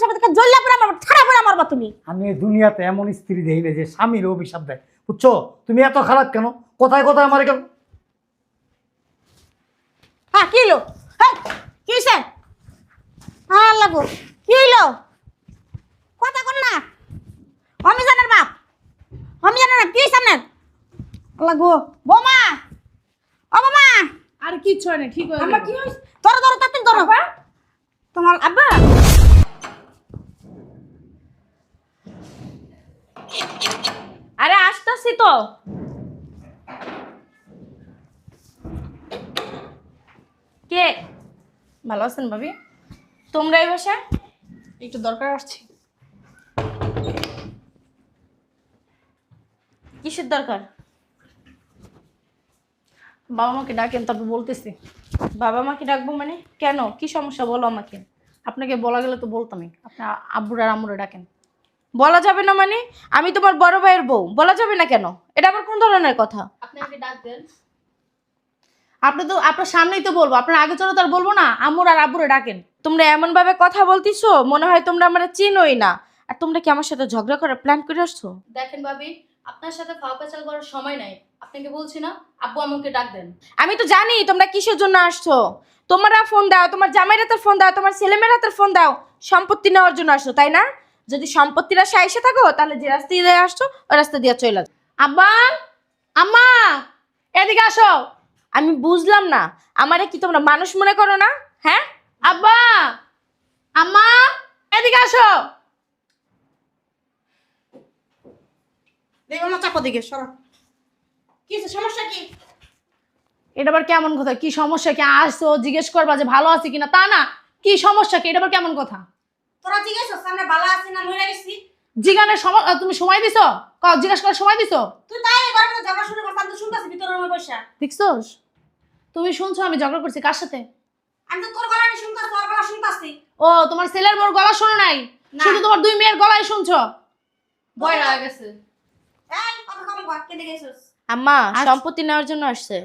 অভিশাপ থেকে জ্বললে পরে আমার ছাড়া পরে মারবা তুমি। আমি এই দুনিয়াতে এমন স্ত্রী দেখি না যে স্বামীর অভিশাপ দেয়। বুঝছ? তুমি এত খারাপ কেন? কোথায় কোথায় আমার কেন হ্যাঁ কি হলো? হ্যাঁ কি হ্যাঁ লাগো কি হইল? কথা কোন না। আমি জানার বাপ। আমি জানার বাপ কি হয়েছে লাগো বোমা! ও বোমা! আর কিচ্ছু হয় না ঠিক হয়ে। কি ধরো ধরো তাড়াতাড়ি ধরো। তোমার আব্বা আরে আসতেছি তো। কে? ভালো আছেন ভাবি? তোমরা এই বাসায়? একটু দরকার আসছি। কিসের দরকার? বাবা মাকে ডাকেন তারপর বলতেছি। বাবা মাকে ডাকবো মানে? কেন? কি সমস্যা বলো আমাকে। আপনাকে বলা গেলে তো বলতামই। আপনি আব্বুর আর আম্মুরে ডাকেন। বলা যাবে না মানে? আমি তোমার বড় ভাইয়ের বউ বলা যাবে না কেন? এটা আবার কোন ধরনের কথা? আপনি ডাকবেন। আপনি তো আপনার সামনেই তো বলব আপনার আগে চলো তো আর বলব না আম্মুর আর আব্বুরে ডাকেন। তোমরা এমন ভাবে কথা বলতিছো মনে হয় তোমরা আমরা চিনোই না। আর তোমরা কি আমার সাথে ঝগড়া করার প্ল্যান করে আসছো? দেখেন ভাবি আপনার সাথে ফাও পেঁচাল করার সময় নাই। আপনাকে বলছি না আব্বু আমাকে ডাক দেন। আমি তো জানি তোমরা কিসের জন্য আসছো। তোমরা ফোন দাও তোমার জামাইয়ের হাতের ফোন দাও তোমার ছেলেমেয়ের হাতের ফোন দাও সম্পত্তি নেওয়ার জন্য আসছো তাই না? যদি সম্পত্তির আশায় এসে থাকো তাহলে যে রাস্তা দিয়ে আসছো ওই রাস্তা দিয়ে চলে যাও। আব্বা আম্মা এদিকে আসো। আমি বুঝলাম না আমারে কি তোমরা মানুষ মনে করো না? হ্যাঁ? আব্বা আম্মা এদিকে আসো। দেখো না চাপো দিকে সরো। কি সমস্যা কি? এটা আবার কেমন কথা? কি সমস্যা কি? আসছো জিজ্ঞেস করবা যে ভালো আছে কিনা? তা না কি সমস্যা কি? এটা আবার কেমন কথা? তোরা জিজ্ঞেস আমরা ভালো আছি না মরে গেছি? জিগানের সম- আহ, তুমি সময় দিছো? ক- জিজ্ঞেস করার সময় দিছো? তুই তাই এবার মধ্যে ঝগড়া শুরু করছিস তো শুনতেছি ভিতরে রুমে বসে। দেখছোস? তুমি শুনছো আমি ঝগড়া করছি কার সাথে? আমি তো তোর গলা নি শুনতেছি তোর গলা শুনতেছি। ও তোমার ছেলের বড় গলা শোনো নাই? শুধু তোমার দুই মেয়ের গলায় শুনছো? ভয় লাগা। গেছে। এই কথা কম কেঁদে গেছিস? আম্মা। সম্পত্তি নেওয়ার জন্য আসছে।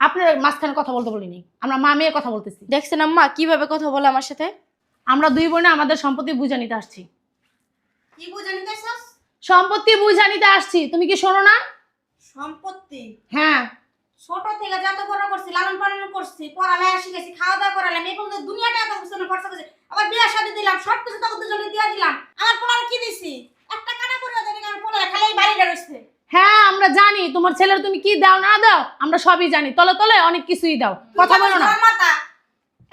আপনার মাঝখানে কথা বলতে বলিনি। আমরা মা মেয়ে কথা বলতেছি। দেখছেন আম্মা কীভাবে কথা বলে আমার সাথে? আমরা দুই বোনে আমাদের সম্পত্তি বুঝে নিতে আসছি। কি বুঝে নিতেছিস সম্পত্তি বুঝে নিতে আসছি। তুমি কি শোনো না? সম্পত্তি? হ্যাঁ। ছোট থেকে যত বড় করছি লালন পালন করছি পড়ালেখা শিখেছি খাওয়া দাওয়া করালাম এই পর্যন্ত দুনিয়াটা এত পিছনে খরচা করছি। আবার দিলাম সব কিছু তোকে দুজনে দিয়ে দিলাম। আমার পোলার কি দিছি? একটা কানা করে দেবে আমার পোলার খালি এই বাড়িটা রয়েছে। হ্যাঁ আমরা জানি। তোমার ছেলের তুমি কি দাও না দাও আমরা সবই জানি। তলে তলে অনেক কিছুই দাও। কথা বলো না।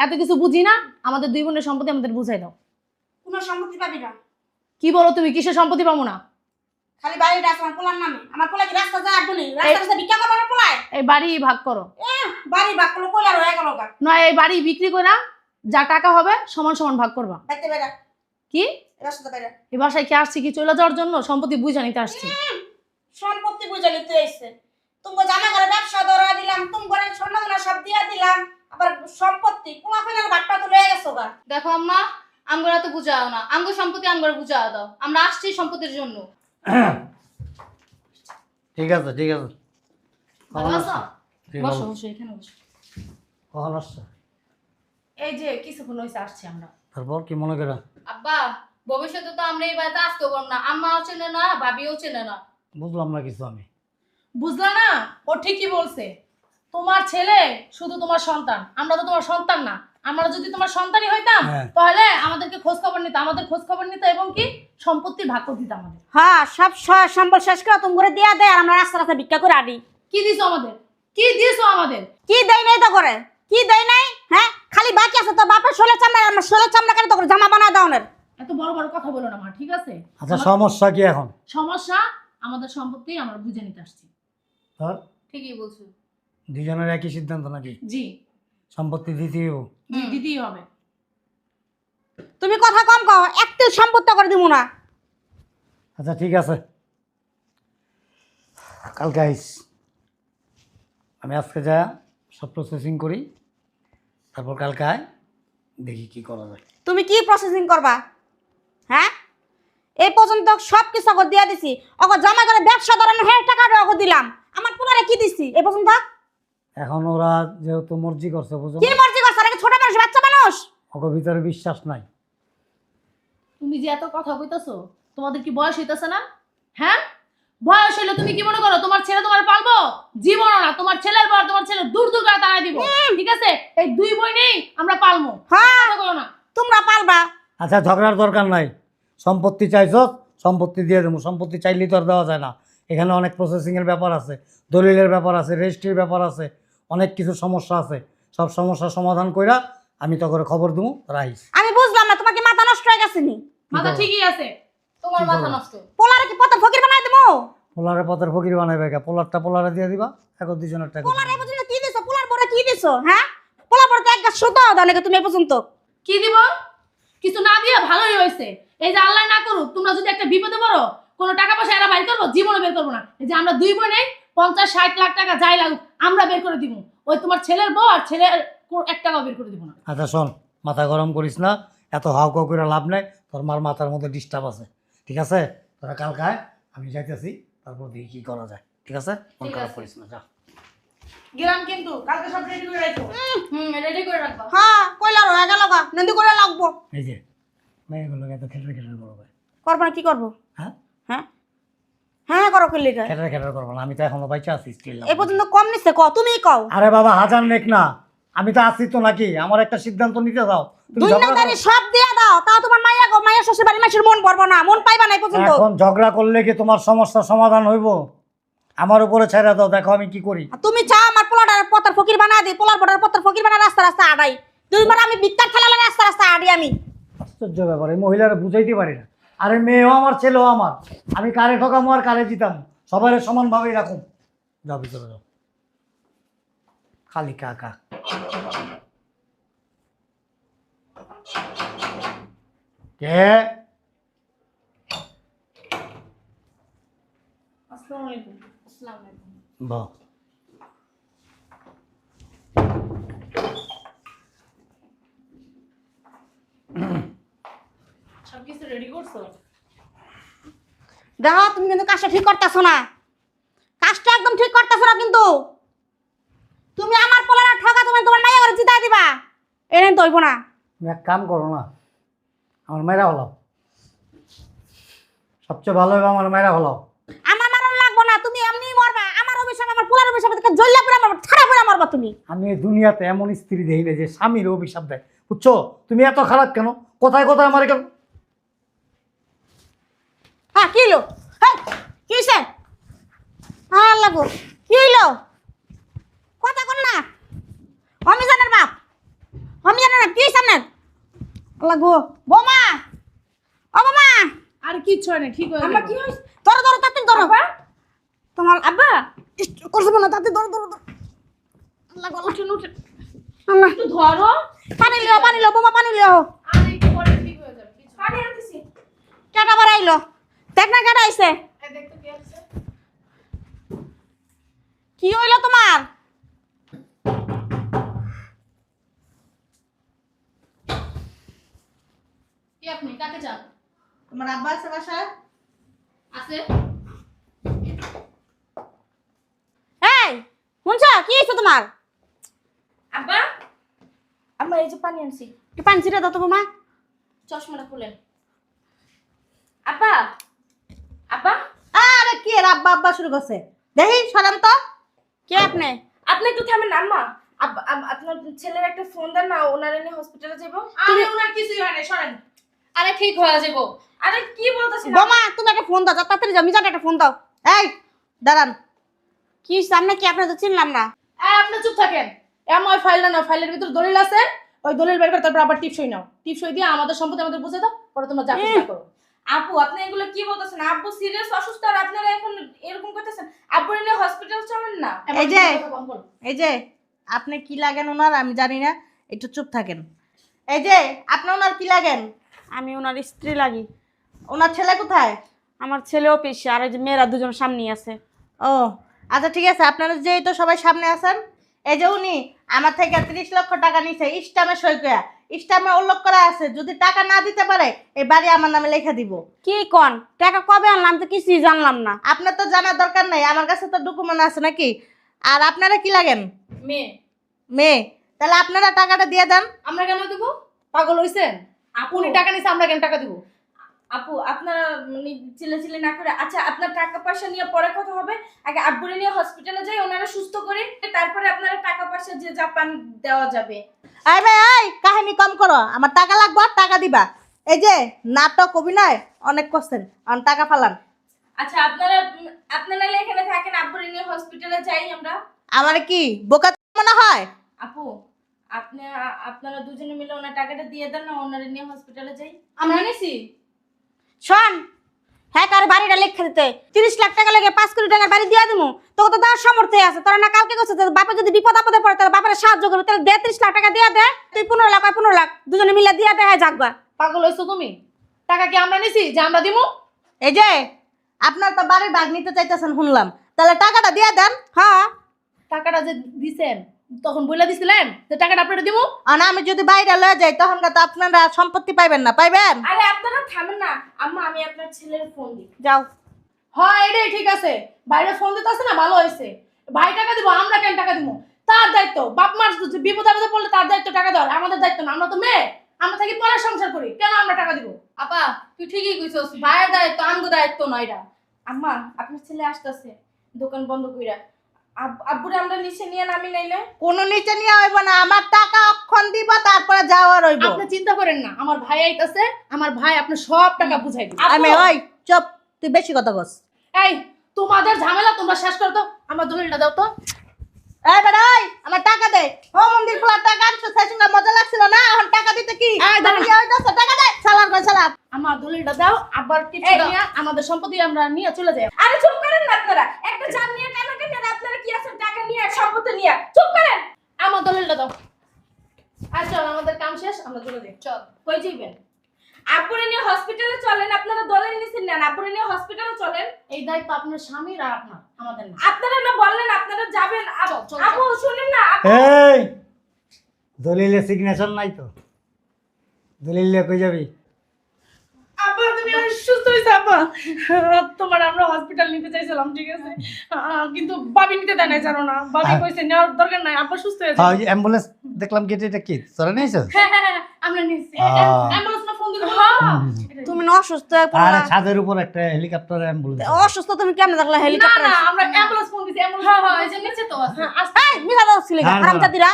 এত কিছু বুঝি না আমাদের দুই বোনের সম্পত্তি আমাদের বুঝাই দাও। কোনো সম্পত্তি পাবি না। কি বলো তুমি কিসের সম্পত্তি পাবো না? খালি বাড়ি আছে আমার পোলার নামে। আমার পোলা কি রাস্তা যায় আপনি রাস্তা রাস্তা ভিক্ষা করব পোলায়? এই বাড়ি ভাগ করো। বাড়ি ভাগ করল কইলার হয়ে গেল নয় এই বাড়ি বিক্রি করে না যা টাকা হবে সমান সমান ভাগ করবা। বাইতে বেড়া। কি? রাস্তা বেড়া। এই বাসায় কি আসছি কি চলে যাওয়ার জন্য? সম্পত্তি বুঝা নিতে আসছি। সম্পত্তি বুঝে নিতে এসছে তুমি জামা করে ব্যবসা ধরা দিলাম তুমি করে গয়না সব দিয়া দিলাম। আবার সম্পত্তি পোলা ফেলার বাট্টা তো লয়ে গেছো গা দেখো আম্মা আমগরা তো বুঝাও না। আমগো সম্পত্তি আমগরা বুঝাও দাও। আমরা আসছি সম্পত্তির জন্য। ঠিক আছে ঠিক আছে। কখন আছো? আসছো? জি, বসো বসো এখানে বসো। কখন আসছো? এই যে কিছুক্ষণ হয়েছে আসছি আমরা। তারপর কি মনে করে? আব্বা ভবিষ্যতে তো আমরা এই বাড়িতে আসতে পারব না। আম্মাও চেনে না ভাবিও চেনে না। বুঝলাম না কিছু আমি। বুঝলা না? ও ঠিকই বলছে। তোমার ছেলে শুধু তোমার সন্তান। আমরা তো তোমার সন্তান না। আমরা যদি তোমার সন্তানই হইতাম হ্যাঁ। তাহলে আমাদেরকে খোঁজ খবর নিত আমাদের খোঁজ খবর নিত এবং কি সম্পত্তির ভাগ করে দিত আমাদের। হ্যাঁ সব সম্বল শেষ করে তুমি করে দিয়া দেয় আর আমরা রাস্তা রাস্তা ভিক্ষা করে আনি। কি দিছো আমাদের? কি দিয়েছ আমাদের? কি দেয় নাই তো করে কি দেয় নাই? হ্যাঁ খালি বাকি আছে তো বাপের ষোলো চামড়া আমার ষোলো চামড়া কেন তো করে জামা বানা না এত বড় বড় কথা বলো না মা ঠিক আছে? আচ্ছা সমস্যা কি এখন? সমস্যা আমাদের সম্পত্তি আমরা বুঝে নিতে আসছি। ধর ঠিকই বলছো। দুজনের একই সিদ্ধান্ত নাকি? জি। সম্পত্তি দিতেই হব। জি, দিতেই হবে। তুমি কথা কম কও একটু সম্পত্তি করে দিব না। আচ্ছা ঠিক আছে। কালকে আইস। আমি আজকে যা সব প্রসেসিং করি তারপর কালকে আয় দেখি কি করা যায়। তুমি কি প্রসেসিং করবা? হ্যাঁ? এই পর্যন্ত সব কিছু অগর দিয়া দিছি। অগর জমা করে ব্যবসা ধরেন হ্যাঁ টাকাটা অগর দিলাম। আমার পুনরে কি দিছি? এই পর্যন্ত? এখন ওরা যেহেতু মর্জি করছে বুঝো কি মর্জি করছে? নাকি ছোট মানুষ বাচ্চা মানুষ? ওকে ভিতরে বিশ্বাস নাই। তুমি যে এত কথা কইতাছো তোমাদের কি বয়স হইতাছে না? হ্যাঁ? বয়স হইলে তুমি কি মনে করো তোমার ছেলে তোমার পালবো? জীবনও না তোমার ছেলের পর তোমার ছেলে দূর দূর করে তাড়াই দিব। ঠিক আছে? এই দুই বই নেই আমরা পালবো। হ্যাঁ। না। তোমরা পারবা আচ্ছা ঝগড়ার দরকার নাই। সম্পত্তি চাইছ সম্পত্তি দিয়ে দেবো। সম্পত্তি চাইলেই তো আর দেওয়া যায় না। এখানে অনেক প্রসেসিংয়ের ব্যাপার আছে দলিলের ব্যাপার আছে রেজিস্ট্রির ব্যাপার আছে। অনেক কিছু সমস্যা আছে। সব সমস্যার সমাধান কইরা আমি তো করে খবর দেবো রাইস। আমি বুঝলাম না তোমার কি মাথা নষ্ট হয়ে গেছে নি? মাথা ঠিকই আছে তোমার মাথা নষ্ট। পোলারে কি পথে ফকির বানাই দেবো পোলারে পথের ফকির বানাইবে কে? পোলারটা পোলারে দিয়ে দিবা এখন দুজনের টাকা পোলার পর্যন্ত কি দিছো? পোলার পরে কি দিছো হ্যাঁ? পোলার পরে তো এক গাছ সুতো দাও নাকি তুমি পর্যন্ত? কি দিব? কিছু না দিয়ে ভালোই হয়েছে। এই যে আল্লাহ না করুক তোমরা যদি একটা বিপদে পড়ো কোনো টাকা পয়সা এরা বাইর করব জীবনে বের করব না। এই যে আমরা দুই বোনে পঞ্চাশ ষাট লাখ টাকা যাই লাগুক আমরা বের করে দিব ওই তোমার ছেলের বউ আর ছেলের এক টাকাও বের করে দিব না। আচ্ছা শোন মাথা গরম করিস না এত হাউ কাউ করে লাভ নাই তোর মার মাথার মধ্যে ডিস্টার্ব আছে ঠিক আছে? তোরা কালকায় আমি যাইতেছি তারপর দেখি কি করা যায় ঠিক আছে? মন ঠিক খারাপ করিস না যা। গেলাম কিন্তু কালকে সব রেডি করে রাখো হুম। রেডি করে রাখবা। হ্যাঁ কইলার হয়ে গেল গা নন্দী করে লাগবো? এই যে মেয়েগুলো এত খেটে খেটে করবে করব না কি করব? হ্যাঁ? হ্যাঁ? হ্যাঁ করো করব না আমি তো এখনও বাইচা আছি স্টিল এই পর্যন্ত কম কও। আরে বাবা হাজার নেক না আমি তো আছি তো নাকি আমার একটা সিদ্ধান্ত নিতে দাও। তুমি দুই ঝগড়া নাম্বারি করো। সব দিয়ে দাও তাও তোমার মাইয়া গো মাইয়া শ্বশুর বাড়ির মাসের মন ভরবো না মন পাইবা না এই পর্যন্ত। এখন ঝগড়া করলে কি তোমার সমস্যার সমাধান হইব? আমার উপরে ছেড়ে দাও দেখো আমি কি করি। আর তুমি চাও আমার পোলাটার পতার ফকির বানা দিই পোলার পটার পতার ফকির বানা রাস্তা রাস্তা আড়াই। দুইবার আমি বিত্তার খেলা লাগে রাস্তা রাস্তা আড়ি আমি। আশ্চর্য ব্যাপার এই মহিলারা বুঝাইতে পারি না। আরে মেয়েও আমার ছেলেও আমার। আমি কারে ঠকামো আর কারে জিতাম? সবাই সমানভাবেই রাখুন। যাও ভিতরে যাও। খালি কাকা। কে? আসসালামু আলাইকুম আসসালামু আলাইকুম। বাহ। সব কিছু রেডি করছ? দেখো তুমি কিন্তু কাজটা ঠিক করতেছো না। কাজটা একদম ঠিক করতেছো না কিন্তু। তুমি আমার পোলার ঠকা তুমি তোমার মাইয়া করে জিতা দিবা। এনে তো হইব না। তুমি এক কাম করো না আমার মেয়েরা হলাও। সবচেয়ে ভালো হবে আমার মেয়েরা হলাও। আমার মারণ লাগবো না তুমি এমনি মরবা। আমার অভিশাপ আমার পোলার অভিশাপ থেকে জল্লা পুরা মারবা ছাড়া পুরা মারবা তুমি। আমি এই দুনিয়াতে এমন স্ত্রী দেখি না যে স্বামীর অভিশাপ দেয়। বুঝছ? তুমি এত খারাপ কেন? কোথায় কোথায় আমার কেন? হ্যাঁ কি হইল হ্যাঁ কি হইছে? হ্যাঁ লাগো কি হইল? কথা কোন না। আমি জানার বাপ। আমি জানার কি আপনার? লাগো বোমা। ও বোমা। আর কিচ্ছু হয় না ঠিক হয়ে আব্বা কি হইছে? ধরো ধরো তাতে ধরো। তোমার আব্বা? করছে না তাতে ধরো ধরো ধরো। আল্লাহ গো উঠুন উঠুন। আল্লাহ। একটু ধরো। পানি লিও পানি লিও বোমা পানি লিও। আর একটু পরে ঠিক হয়ে যাবে পানি আনতেছি। কেটা বাড়াইলো। দেখ না কেটা আইছে কি আছে কি হইল তোমার? কি আপনি কাকে চান? তোমার আব্বা আছে বাসায়? আছে? এই শুনছ? কি হয়েছে তোমার? আব্বা? আম্মা এই যে পানি আনছি। একটু পানি ছিটে দাও তো বোমা। চশমাটা খুলেন। আব্বা কি এর আব্বা আব্বা শুরু করছে। দেখি সরান তো কে আপনি? আপনি একটু থামেন না, আম্মা। আব- আপনার ছেলের একটা ফোন দেন না ওনার এনে হসপিটালে যাব। আরে ওনার কিছুই হয় না সরেন। আরে ঠিক হয়ে যাব। আরে কি বলতেছেন বোমা তুমি একটা ফোন দাও যাও, তাড়াতাড়ি যাও মিজান একটা ফোন দাও। এই দাঁড়ান। কি সামনে কি আপনার তো চিনলাম না। এই আপনি চুপ থাকেন। এমন ওই ফাইলটা না ফাইলের ভিতর দলিল আছে। ওই দলিল বের করে তারপর আবার টিপসই নাও। টিপসই দিয়ে আমাদের সম্পত্তি আমাদের বুঝে দাও পরে তোমরা যা খুশি তা করো। আপু আপনি এগুলো কি বলতেছেন? আব্বু সিরিয়াস অসুস্থ আর আপনারা এখন এরকম করতেছেন? আব্বু এনে হসপিটাল চলেন না। এই যে কথা কম বলো। এই যে আপনি কি লাগেন ওনার? আমি জানি না। একটু চুপ থাকেন। এই যে আপনি ওনার কি লাগেন? আমি ওনার স্ত্রী লাগি। ওনার ছেলে কোথায়? আমার ছেলেও পেশে আর এই যে মেয়েরা দুজন সামনেই আছে। ও আচ্ছা ঠিক আছে। আপনারা যেই তো সবাই সামনে আছেন এই যে উনি আমার থেকে তিরিশ লক্ষ টাকা নিছে ইস্টামে সই করা ইস্টামে উল্লেখ করা আছে যদি টাকা না দিতে পারে এই বাড়ি আমার নামে লেখা দিব। কি কন? টাকা কবে আনলাম তো কিছুই জানলাম না। আপনার তো জানার দরকার নাই আমার কাছে তো ডকুমেন্ট আছে নাকি? আর আপনারা কি লাগেন? মেয়ে। মেয়ে। তাহলে আপনারা টাকাটা দিয়ে দেন। আমরা কেন দিব? পাগল হইছেন? আপনি টাকা নিছে আমরা কেন টাকা দিব? আপু আপনারা চিলে চিলে না করে আচ্ছা আপনার টাকা পয়সা নিয়ে পরে কথা হবে? আগে আব্বুরে নিয়ে হসপিটালে যাই ওনারা সুস্থ করে তারপরে আপনারা টাকা পয়সা যে জাপান দেওয়া যাবে। এই ভাই এই কাহিনী কম করো। আমার টাকা লাগবে আর টাকা দিবা। এই যে নাটক অভিনয় অনেক করছেন আমার টাকা ফালান। আচ্ছা আপনারা আপনারা এখানে থাকেন আব্বুরে নিয়ে হসপিটালে যাই আমরা। আমার কি বোকা মনে হয়? আপু আপনি আপনারা দুজনে মিলে ওনার টাকাটা দিয়ে দেন না ওনারে নিয়ে হসপিটালে যাই। আমরা নিছি। শোন হ্যাঁ কার বাড়িটা লেখা দিতে। তিরিশ লাখ টাকা লেগে পাঁচ কোটি টাকার বাড়ি দিয়ে দেবো তোকে তো দেওয়ার সামর্থ্য আছে। তোরা না কালকে করছে বাপে যদি বিপদ আপদে পড়ে তাহলে বাপের সাহায্য করবে। তাহলে দে তিরিশ লাখ টাকা দিয়ে দে। তুই পনেরো লাখ হয় পনেরো লাখ। দুজনে মিলে দিয়ে দে হ্যাঁ যাকবা পাগল হয়েছো তুমি? টাকা কি আমরা নিছি? যে আমরা দিমু? এই যে আপনার তো বাড়ির ভাগ নিতে চাইতেছেন শুনলাম। তাহলে টাকাটা দিয়ে দেন। হ্যাঁ টাকাটা যে দিছেন তখন বইলা দিছিলেন যে টাকাটা আপনারা দিমু? আর আমি যদি বাইরে লয়ে যাই তখন তো আপনারা সম্পত্তি পাইবেন না পাইবেন? আরে আপনারা থামেন না। আম্মা আমি আপনার ছেলের ফোন দিই। যাও। হ্যাঁ এটাই ঠিক আছে। বাইরে ফোন দিতে আছে না ভালো হয়েছে। ভাই টাকা দিব আমরা কেন টাকা দিব তার দায়িত্ব বাপ মার বিপদ আপদে পড়লে তার দায়িত্ব টাকা দেওয়ার আমাদের দায়িত্ব না। আমরা তো মেয়ে আমরা থাকি পরে সংসার করি কেন আমরা টাকা দিব? আপা তুই ঠিকই কইছস ভাইয়ের দায়িত্ব আমগো দায়িত্ব নয় এটা। আম্মা আপনার ছেলে আসতেছে দোকান বন্ধ কইরা। আব্বুরে আমরা নিচে নিয়ে নামি নাইলে? কোনো নিচে নিয়ে হইব না আমার টাকা অক্ষণ দিব তারপরে যাওয়ার হইব। আপনি চিন্তা করেন না আমার ভাই আইতাছে আমার ভাই আপনার সব টাকা বুঝাই দিবে। আমি ওই চুপ তুই বেশি কথা বস এই তোমাদের ঝামেলা তোমরা শেষ করো তো আমার দলিলটা দাও তো। এই বেড়াই আমার টাকা দে। ও মন্দির খোলার টাকা আনছো মজা লাগছিল না? এখন টাকা দিতে কি? এই দাঁড়া। কি হইতাছে? টাকা দে। সালার করে সালার? আমার দলিলটা দাও আবার কিছু নিয়ে আমাদের সম্পত্তি আমরা নিয়ে চলে যাই। আরে চুপ করেন না আপনারা। একটা নিয়ে কেন কেন আপনারা কি আছেন টাকা নিয়ে সম্পত্তি নিয়ে। চুপ করেন। আমার দলিলটা দাও। আর চল আমাদের কাম শেষ আমরা চলে যাই। চল। কই যাইবেন? আব্বুরে নিয়ে হসপিটালে চলেন আপনারা দলের নিচে নেন আপুরে নিয়ে হসপিটালে চলেন। এই দায়িত্ব আপনার স্বামীর আর আপনার আমাদের না। আপনারা না বললেন আপনারা যাবেন। আপু শুনেন না এই দলিলে সিগনেচার নাই তো। দলিলে কই যাবি? আপা তুমি আর সুস্থ হয়েছে আপা। তোমার আমরা হসপিটাল নিতে চাইছিলাম ঠিক আছে? কিন্তু বাবি নিতে দেয় নাই জানো না। বাবি হ্যাঁ। কইছে নেওয়ার দরকার নাই আপা সুস্থ হয়েছে হ্যাঁ অ্যাম্বুলেন্স দেখলাম কি এটা কি? তোরা নিয়েছ হ্যাঁ হ্যাঁ হ্যাঁ, আমরা আহ। অ্যাম্বুলেন্স না ফোন দিতে হ্যাঁ তুমি না অসুস্থ হয়ে আর ছাদের উপর একটা হেলিকপ্টার অ্যাম্বুলেন্স অসুস্থ তুমি কেমন দেখলা হেলিকপ্টার না আমরা অ্যাম্বুলেন্স ফোন দিছি অ্যাম্বুলেন্স হ্যাঁ হ্যাঁ। এই যে নিচে তো আছে। এই মিছা দাও ছিলে না, না। হারামজাদিরা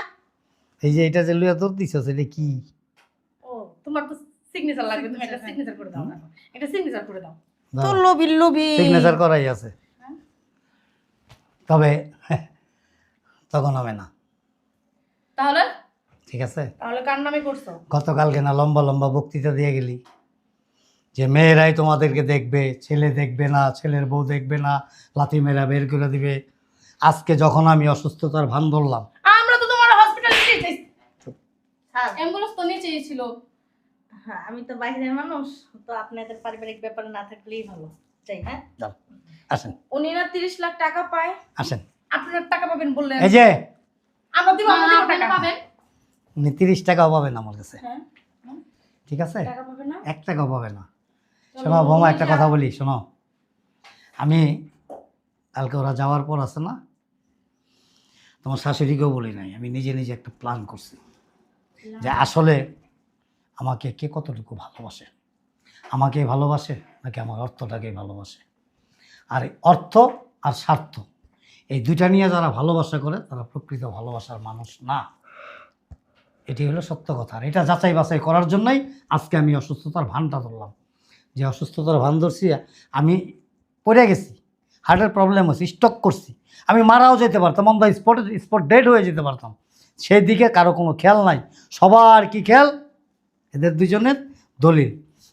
এই যে এটা যে লুয়া তোর দিছ এটা কি? ও তোমার তো সিগনেচার লাগবে তুমি একটা সিগনেচার করে দাও একটা সিগনেচার করে দাও। তো লোভি লোভি। সিগনেচার করাই আছে। তবে তখন হবে না। তাহলে? ঠিক আছে? তাহলে কার নামে করছ? গতকালকে না লম্বা লম্বা বক্তৃতা দিয়ে গেলি। যে মেয়েরাই তোমাদেরকে দেখবে ছেলে দেখবে না ছেলের বউ দেখবে না লাথি মেয়েরা বের করে দিবে। আজকে যখন আমি অসুস্থতার ভান ধরলাম। আমরা তো তোমার হসপিটালে অ্যাম্বুলেন্স তো নিচেই ছিল। হ্যাঁ আমি তো বাইরের মানুষ তো আপনাদের পারিবারিক ব্যাপারে না থাকলেই ভালো চাই হ্যাঁ আসেন। উনি না তিরিশ লাখ টাকা পায়। আসেন। আপনার টাকা পাবেন বললেন। এই যে। আমরা দিব আমরা দিব টাকা। পাবেন। উনি তিরিশ টাকাও পাবেন আমার কাছে। হ্যাঁ ঠিক আছে? টাকা পাবে না? এক টাকাও পাবে না। শোনো বোমা একটা কথা বলি শোনো। আমি কালকে ওরা যাওয়ার পর আছে না তোমার শাশুড়িকেও বলি নাই। আমি নিজে নিজে একটা প্ল্যান করছি। যে আসলে আমাকে কে কতটুকু ভালোবাসে? আমাকে ভালোবাসে নাকি আমার অর্থটাকে ভালোবাসে? আর অর্থ আর স্বার্থ, এই দুইটা নিয়ে যারা ভালোবাসা করে, তারা প্রকৃত ভালোবাসার মানুষ না। এটি হলো সত্য কথা। আর এটা যাচাই বাছাই করার জন্যই আজকে আমি অসুস্থতার ভানটা ধরলাম। যে অসুস্থতার ভান ধরছি, আমি পড়ে গেছি, হার্টের প্রবলেম হচ্ছে স্টক করছি, আমি মারাও যেতে পারতাম অন দ্য স্পটে স্পট ডেড হয়ে যেতে পারতাম। সেই দিকে কারও কোনো খেয়াল নাই। সবার কি খেয়াল? এদের দুজনের দলিল।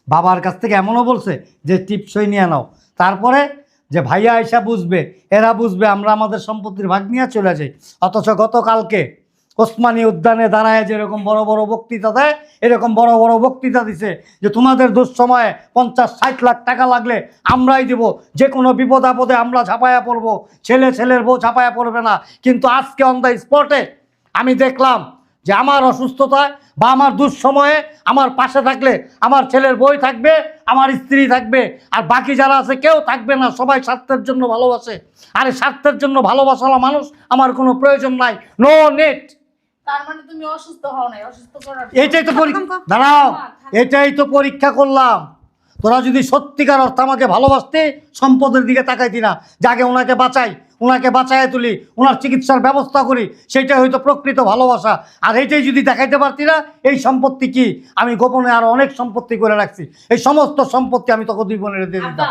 বাবার কাছ থেকে এমনও বলছে যে, টিপসই নিয়ে নাও। তারপরে যে, ভাইয়া আয়সা বুঝবে, এরা বুঝবে, আমরা আমাদের সম্পত্তির ভাগ নিয়ে চলে যাই অথচ গতকালকে ওসমানী উদ্যানে দাঁড়ায় যেরকম বড় বড় বক্তৃতা দেয়, এরকম বড় বড় বক্তৃতা দিছে যে, তোমাদের দুঃসময়ে পঞ্চাশ ষাট লাখ টাকা লাগলে আমরাই দেব। যে কোনো বিপদ আপদে আমরা ঝাঁপায়া পড়ব। ছেলে ছেলের বউ ঝাঁপায়া পড়বে না। কিন্তু আজকে অন দ্য স্পটে আমি দেখলাম যে আমার অসুস্থতায় বা আমার দুঃসময়ে আমার পাশে থাকলে আমার ছেলের বই থাকবে আমার স্ত্রী থাকবে আর বাকি যারা আছে কেউ থাকবে না। সবাই স্বার্থের জন্য ভালোবাসে। আর এই স্বার্থের জন্য ভালোবাসালা মানুষ আমার কোনো প্রয়োজন নাই। নো নেট তার মানে তুমি অসুস্থ হও নাই এটাই তো পরীক্ষা দাঁড়াও এটাই তো পরীক্ষা করলাম। তোরা যদি সত্যিকার অর্থে আমাকে ভালোবাসতে সম্পদের দিকে তাকাইতি না যাকে ওনাকে বাঁচাই ওনাকে বাঁচায় তুলি ওনার চিকিৎসার ব্যবস্থা করি সেটাই হয়তো প্রকৃত ভালোবাসা। আর এইটাই যদি দেখাইতে পারতি না এই সম্পত্তি কি? আমি গোপনে আরও অনেক সম্পত্তি করে রাখছি। এই সমস্ত সম্পত্তি আমি তোকে দুই বোনের দিয়ে দিতাম।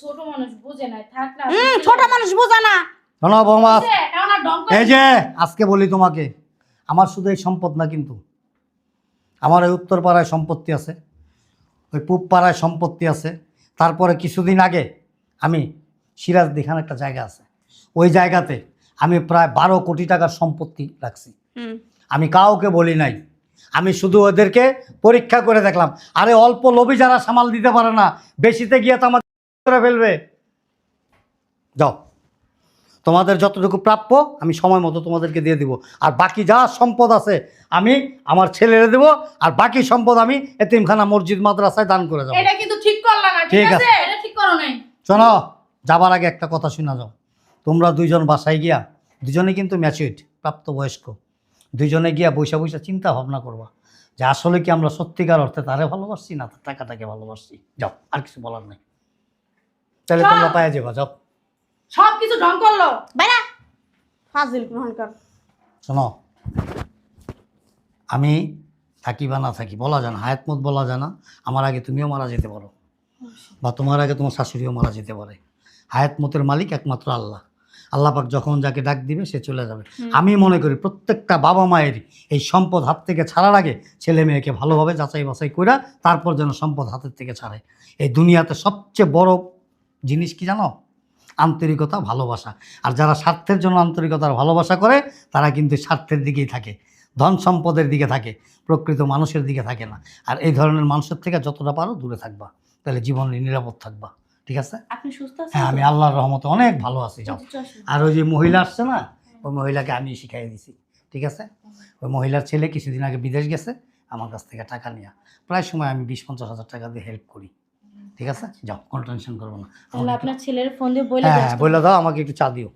ছোট মানুষ বুঝে নাই থাক না। হুম ছোট মানুষ বোঝা না। শোনো বৌমা এই যে আজকে বলি তোমাকে আমার শুধু এই সম্পদ না কিন্তু আমার ওই উত্তর পাড়ায় সম্পত্তি আছে ওই পূব পাড়ায় সম্পত্তি আছে। তারপরে কিছুদিন আগে আমি সিরাজ দিখান একটা জায়গা আছে। ওই জায়গাতে আমি প্রায় বারো কোটি টাকার সম্পত্তি রাখছি। আমি কাউকে বলি নাই। আমি শুধু ওদেরকে পরীক্ষা করে দেখলাম। আরে অল্প লোভী যারা সামাল দিতে পারে না বেশিতে গিয়ে তো আমার করে ফেলবে। যাও। তোমাদের যতটুকু প্রাপ্য আমি সময় মতো তোমাদেরকে দিয়ে দিব। আর বাকি যা সম্পদ আছে আমি আমার ছেলেরে দেবো। আর বাকি সম্পদ আমি এতিমখানা মসজিদ মাদ্রাসায় দান করে যাব। এটা কিন্তু ঠিক করলা ঠিক ঠিক আছে। আছে। এটা ঠিক করো নাই। শোনো যাবার আগে একটা কথা শোনা যাও। তোমরা দুইজন বাসায় গিয়া দুজনে কিন্তু ম্যাচুইড প্রাপ্তবয়স্ক। দুইজনে গিয়া বৈশা বৈশা চিন্তা ভাবনা করবা যে আসলে কি আমরা সত্যিকার অর্থে তারে ভালোবাসছি না তার টাকাটাকে ভালোবাসছি? যাও আর কিছু বলার নেই। তাহলে তোমরা পায়ে যাবা যাও। সব কিছু ঢং করল। বাইরা। ফাজিল গ্রহণ কর। শোনো আমি থাকি বা না থাকি বলা যায় না হায়াতমত বলা যায় না আমার আগে তুমিও মারা যেতে পারো। বা তোমার আগে তোমার শাশুড়িও মারা যেতে পারে। হায়াতমতের মালিক একমাত্র আল্লাহ। আল্লাহ পাক যখন যাকে ডাক দিবে সে চলে যাবে। আমি মনে করি প্রত্যেকটা বাবা মায়ের এই সম্পদ হাত থেকে ছাড়ার আগে ছেলে মেয়েকে ভালোভাবে যাচাই বাছাই করে তারপর যেন সম্পদ হাতের থেকে ছাড়ে। এই দুনিয়াতে সবচেয়ে বড় জিনিস কি জানো? আন্তরিকতা ভালোবাসা। আর যারা স্বার্থের জন্য আন্তরিকতার ভালোবাসা করে তারা কিন্তু স্বার্থের দিকেই থাকে। ধন সম্পদের দিকে থাকে প্রকৃত মানুষের দিকে থাকে না। আর এই ধরনের মানুষের থেকে যতটা পারো দূরে থাকবা। তাহলে জীবনে নিরাপদ থাকবা। ঠিক আছে? আপনি সুস্থ হ্যাঁ আমি আল্লাহর রহমতে অনেক ভালো আছি যাও। আর ওই যে মহিলা আসছে না ওই মহিলাকে আমি শিখাই দিছি ঠিক আছে? ওই মহিলার ছেলে কিছুদিন আগে বিদেশ গেছে আমার কাছ থেকে টাকা নেওয়া প্রায় সময় আমি বিশ পঞ্চাশ হাজার টাকা দিয়ে হেল্প করি ঠিক আছে? যাও কোনো টেনশন করব না। তাহলে আপনার ছেলের ফোন দিয়ে বলে হ্যাঁ আসতে বলে দাও আমাকে একটু চা দিও।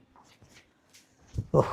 ওহ